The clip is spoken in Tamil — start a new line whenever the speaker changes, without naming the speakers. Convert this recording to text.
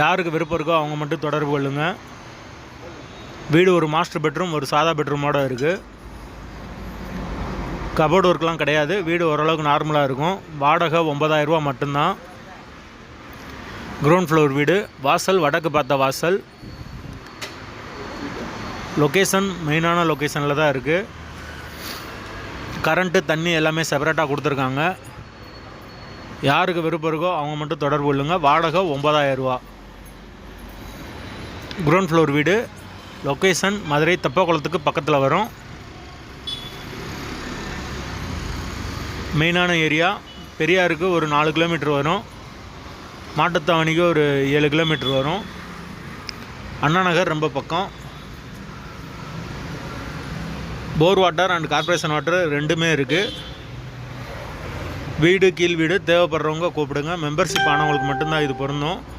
யாருக்கு விருப்பம் இருக்கோ அவங்க மட்டும் தொடர்பு கொள்ளுங்கள் வீடு ஒரு மாஸ்டர் பெட்ரூம் ஒரு சாதா பெட்ரூமோடு இருக்குது கபோர்டு ஒர்க்லாம் கிடையாது. வீடு ஓரளவுக்கு நார்மலாக இருக்கும். வாடகை ஒம்பதாயிரரூபா மட்டும்தான். கிரவுண்ட் ஃப்ளோர் வீடு வாசல் வடக்கு பார்த்த வாசல். லொக்கேஷன் மெயினான லொக்கேஷனில் தான் இருக்குது கரண்ட்டு தண்ணி எல்லாமே செப்பரேட்டாக கொடுத்துருக்காங்க. யாருக்கு விருப்பம் இருக்கோ அவங்க மட்டும் தொடர்பு கொள்ளுங்கள் வாடகை 9000 ரூபா கிரவுண்ட் ஃப்ளோர் வீடு. லொக்கேஷன் மதுரை தெப்பக்குளத்துக்கு பக்கத்தில் வரும். மெயினான ஏரியா பெரியாருக்கு ஒரு நாலு கிலோமீட்டர் வரும். மாட்டுத்தாவணிக்கு ஒரு ஏழு கிலோமீட்டர் வரும். அண்ணா நகர் ரொம்ப பக்கம். Bore water and corporation water ரெண்டுமே இருக்குது வீடு கீழ் வீடு தேவைப்படுறவங்க கூப்பிடுங்க. மெம்பர்ஷிப் ஆனவங்களுக்கு மட்டும்தான் இது பொருந்தும்.